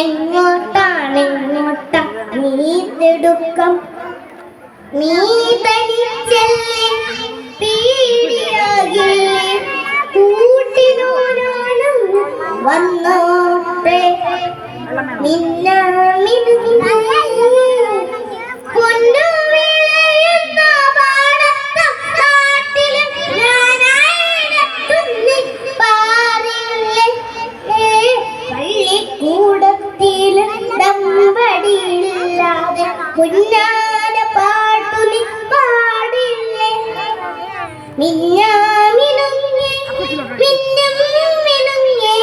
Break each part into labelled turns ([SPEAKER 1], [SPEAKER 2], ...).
[SPEAKER 1] എങ്ങോട്ടാണ് എങ്ങോട്ടാ നീ തിടുക്കം നീ തനിച്ചല്ലേ പീടിയാകില്ലേ കൂട്ടിനോരാളും വന്നോട്ടെ. മിന്ന മിന്നും മിനുങ്ങേ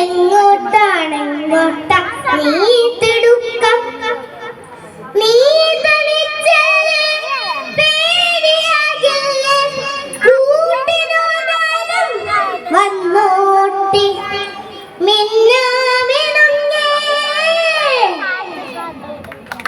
[SPEAKER 1] എങ്ങോട്ടാണെങ്ങോട്ടാ നീ